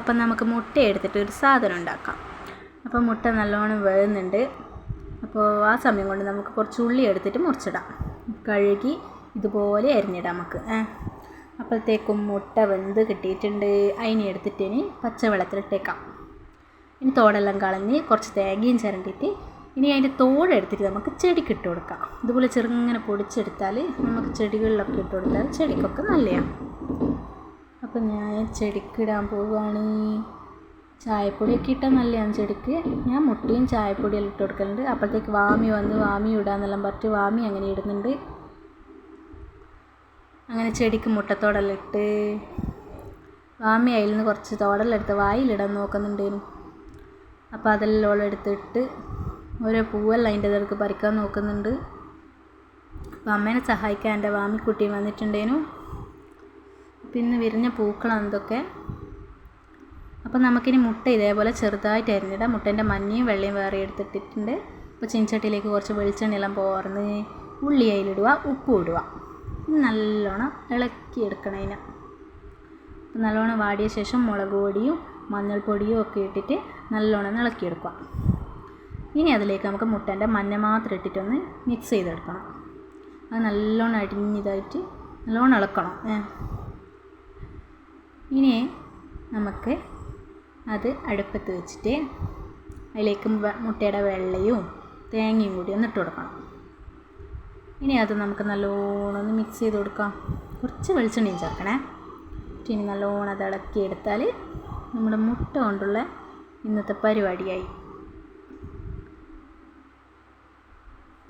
അപ്പം നമുക്ക് മുട്ട എടുത്തിട്ട് ഒരു സാധനം ഉണ്ടാക്കാം. അപ്പോൾ മുട്ട നല്ലോണം വേകുന്നുണ്ട് അപ്പോൾ ആ സമയം കൊണ്ട് നമുക്ക് കുറച്ച് ഉള്ളി എടുത്തിട്ട് മുറിച്ചിടാം. കഴുകി ഇതുപോലെ അരിഞ്ഞിടാം നമുക്ക്. അപ്പോഴത്തേക്കും മുട്ട വെന്ത് കിട്ടിയിട്ടുണ്ട്. അതിനെ എടുത്തിട്ട് ഇനി പച്ചവെള്ളത്തിലിട്ടേക്കാം ഇനി തോടെല്ലാം കളഞ്ഞ് കുറച്ച് തേങ്ങയും ചിരണ്ടിയിട്ട് ഇനി അതിന്റെ തോടെടുത്തിട്ട് നമുക്ക് ചെടിക്ക് ഇട്ട് കൊടുക്കാം. ഇതുപോലെ ചെറുങ്ങനെ പൊടിച്ചെടുത്താൽ നമുക്ക് ചെടികളിലൊക്കെ ഇട്ട് കൊടുത്താൽ ചെടിക്കൊക്കെ നല്ലതാണ്. അപ്പം ഞാൻ ചെടിക്കിടാൻ പോവുകയാണ്. ചായപ്പൊടിയൊക്കെ ഇട്ടാൽ നല്ലതാണ് ചെടിക്ക്. ഞാൻ മുട്ടയും ചായപ്പൊടിയെല്ലാം ഇട്ട് കൊടുക്കലുണ്ട്. അപ്പോഴത്തേക്ക് വാമി വന്ന് വാമി ഇടാന്നെല്ലാം പറഞ്ഞിട്ട് വാമി അങ്ങനെ ഇടുന്നുണ്ട്. അങ്ങനെ ചെടിക്ക് മുട്ടത്തോടെല്ലാം ഇട്ട് വാമി അതിൽ നിന്ന് കുറച്ച് തോടെല്ലാം എടുത്ത് വായിലിടാൻ നോക്കുന്നുണ്ടേനു. അപ്പോൾ അതെല്ലാം ഓളം എടുത്തിട്ട് ഓരോ പൂവെല്ലാം അതിന്റെ ഇടയ്ക്ക് പറിക്കാൻ നോക്കുന്നുണ്ട്. അപ്പോൾ അമ്മേനെ സഹായിക്കാൻ എന്റെ വാമിക്കുട്ടി വന്നിട്ടുണ്ടേനു. പിന്നെ വിരിഞ്ഞ പൂക്കളാണ് ഇതൊക്കെ അപ്പോൾ നമുക്കിനി മുട്ട ഇതേപോലെ ചെറുതായിട്ട് അരിഞ്ഞിടാം മുട്ടേന്റെ മഞ്ഞയും വെള്ളയും വേറെ എടുത്തിട്ടിട്ടുണ്ട്. അപ്പോൾ ചീനച്ചട്ടിയിലേക്ക് കുറച്ച് വെളിച്ചെണ്ണയെല്ലാം പോർന്ന് ഉള്ളി അതിലിടുക ഉപ്പും ഇടുക. നല്ലോണം ഇളക്കി എടുക്കണതിന് നല്ലോണം വാടിയ ശേഷം മുളക് പൊടിയും മഞ്ഞൾപ്പൊടിയും ഒക്കെ ഇട്ടിട്ട് നല്ലോണം ഇളക്കിയെടുക്കുക. ഇനി അതിലേക്ക് നമുക്ക് മുട്ടേന്റെ മഞ്ഞ മാത്രം ഇട്ടിട്ടൊന്ന് മിക്സ് ചെയ്തെടുക്കണം. അത് നല്ലോണം അടിഞ്ഞിതായിട്ട് നല്ലോണം ഇളക്കണം. ഇനി നമുക്ക് അത് അടുപ്പത്ത് വെച്ചിട്ട് അതിലേക്ക് മുട്ടയുടെ വെള്ളയും തേങ്ങയും കൂടി ഒന്ന് ഇട്ട് കൊടുക്കണം. ഇനി അത് നമുക്ക് നല്ലോണം ഒന്ന് മിക്സ് ചെയ്ത് കൊടുക്കാം. കുറച്ച് വെളിച്ചെണ്ണയും ചേർക്കണേ. ഇനി നല്ലോണം അത് ഇളക്കിയെടുത്താൽ നമ്മുടെ മുട്ട കൊണ്ടുള്ള ഇന്നത്തെ പരിപാടിയായി.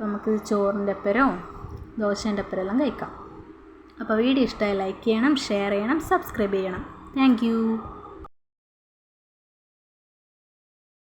നമുക്ക് ചോറിന്റെ അപ്പരോ ദോശേന്റെ അപ്പരെല്ലാം കഴിക്കാം. അപ്പോൾ വീഡിയോ ഇഷ്ടമായി ലൈക്ക് ചെയ്യണം ഷെയർ ചെയ്യണം സബ്സ്ക്രൈബ് ചെയ്യണം. താങ്ക്